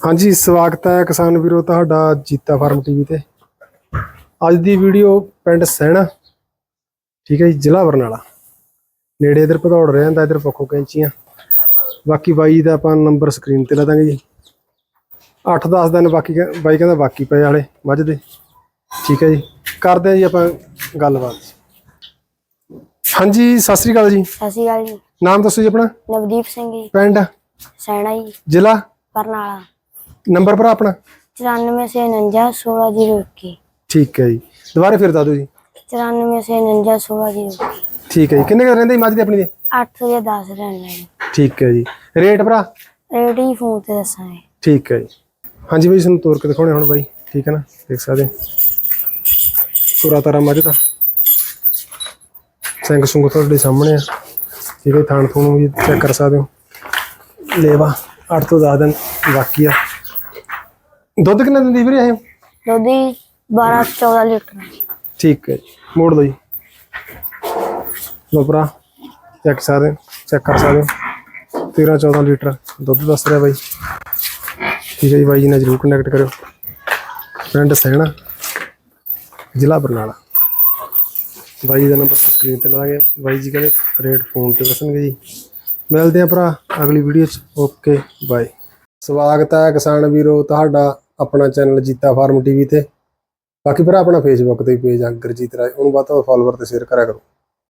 ਹਾਂਜੀ ਸਵਾਗਤ ਹੈ ਕਿਸਾਨ ਵੀਰੋ ਤੁਹਾਡਾ ਜੀਤਾ ਫਾਰਮ ਟੀਵੀ ਤੇ। ਅੱਜ ਦੀ ਵੀਡੀਓ ਪਿੰਡ ਸਹਿਣਾ ਠੀਕ ਹੈ ਜੀ ਜ਼ਿਲ੍ਹਾ ਬਰਨਾਲਾ। ਨੇੜੇ ਇਧਰ ਭਦੌੜ ਰਹਿੰਦਾ ਇਧਰ ਪੱਖੋ ਕੈਂਚੀਆਂ। ਬਾਕੀ ਬਾਈ ਦਾ ਆਪਾਂ ਨੰਬਰ ਸਕਰੀਨ ਤੇ ਲਾ ਦਾਂਗੇ ਜੀ। 8-10 ਦਿਨ ਬਾਕੀ ਬਾਈ ਕਹਿੰਦਾ ਬਾਕੀ ਪਏ ਵਾਲੇ ਮੱਝ ਦੇ। ਠੀਕ ਹੈ ਜੀ ਕਰਦੇ ਆ ਜੀ ਆਪਾਂ ਗੱਲਬਾਤ। ਹਾਂਜੀ ਸਤਿ ਸ੍ਰੀ ਅਕਾਲ ਜੀ। ਸਤਿ ਸ਼੍ਰੀ ਅਕਾਲ ਜੀ। ਨਾਮ ਦੱਸੋ ਜੀ ਆਪਣਾ। ਨਵਦੀਪ ਸਿੰਘ ਜੀ। ਪਿੰਡ? ਸੈਣਾ ਜੀ। ਜ਼ਿਲ੍ਹਾ? ਬਰਨਾਲਾ। ਨੰਬਰ ਭਰਾ ਆਪਣਾ? 94 ਸੇ 49 1601 ਠੀਕ ਹੈ ਜੀ। ਦੁਬਾਰੇ ਫਿਰ ਦੱਸ ਦਿਓ ਜੀ। 94 ਸੇ 49 1601 ਠੀਕ ਹੈ ਜੀ। ਕਿੰਨੇ ਕੁ ਰਹਿੰਦੇ ਜੀ ਮੱਝ ਦੇ ਆਪਣੀ ਦੇ? 8 ਜਾਂ 10 ਰਹਿਣਾ ਜੀ ਠੀਕ ਹੈ ਜੀ। ਰੇਟ ਭਰਾ? ਰੇਟ ਹੀ ਫੋਨ ਤੇ ਦੱਸਾਂਗੇ। ਠੀਕ ਹੈ ਜੀ। ਹਾਂਜੀ ਬਾਈ ਤੁਹਾਨੂੰ ਤੋਰ ਕੇ ਦਿਖਾਉਣੇ ਹੁਣ ਬਾਈ। ਠੀਕ ਹੈ ਨਾ? ਦੇਖ ਸਕਦੇ ਪੂਰਾ ਤਾਰਾ ਮੱਝ ਦਾ। ਸਿੰਘ ਸੁੰਗ ਤੁਹਾਡੇ ਸਾਹਮਣੇ ਆ। ਠੀਕ ਹੈ ਥਾਣ ਥੂਣ ਵੀ ਚੈੱਕ ਕਰ ਸਕਦੇ ਹੋ। ਲੇਵਾ 8 ਤੋਂ 10 ਦਿਨ ਬਾਕੀ ਆ। ਦੁੱਧ ਕਿੰਨਾ ਦਿੰਦੀ ਵੀਰੇ ਇਹ? ਦੁੱਧ ਹੀ 12 14 ਲੀਟਰ। ਠੀਕ ਹੈ ਜੀ ਮੋੜ ਦੋ ਜੀ। ਲੋ ਭਰਾ ਚੈੱਕ ਸਕਦੇ ਚੈੱਕ ਕਰ ਸਕਦੇ ਹੋ 13 14 ਲੀਟਰ ਦੁੱਧ ਦੱਸ ਰਿਹਾ ਬਾਈ। ਠੀਕ ਹੈ ਜੀ ਬਾਈ ਜੀ ਨਾਲ ਜਰੂਰ ਕੰਟੈਕਟ ਕਰਿਓ। ਪਿੰਡ ਸਹਿਣਾ ਜ਼ਿਲ੍ਹਾ ਬਰਨਾਲਾ। ਬਾਈ ਦਾ ਨੰਬਰ ਸਕਰੀਨ ਤੇ ਲਾਂਗੇ ਬਾਈ ਜੀ ਕਹਿੰਦੇ ਰੇਟ ਫੋਨ ਤੇ ਦੱਸਣਗੇ ਜੀ। ਮਿਲਦੇ ਆ ਭਰਾ ਅਗਲੀ ਵੀਡੀਓ 'ਚ। ਓਕੇ ਬਾਏ ਸਵਾਗਤ ਹੈ ਕਿਸਾਨ ਵੀਰੋ ਤੁਹਾਡਾ ਆਪਣਾ ਚੈਨਲ ਜੀਤਾ ਫਾਰਮ ਟੀਵੀ ਤੇ। ਬਾਕੀ ਭਰਾ ਆਪਣਾ ਫੇਸਬੁੱਕ ਤੇ ਪੇਜ ਆ ਗੁਰਜੀਤ ਰਾਏ। ਉਹਨੂੰ ਵੱਧ ਤੋਂ ਵੱਧ ਤੇ ਸ਼ੇਅਰ ਕਰਿਆ ਕਰੋ।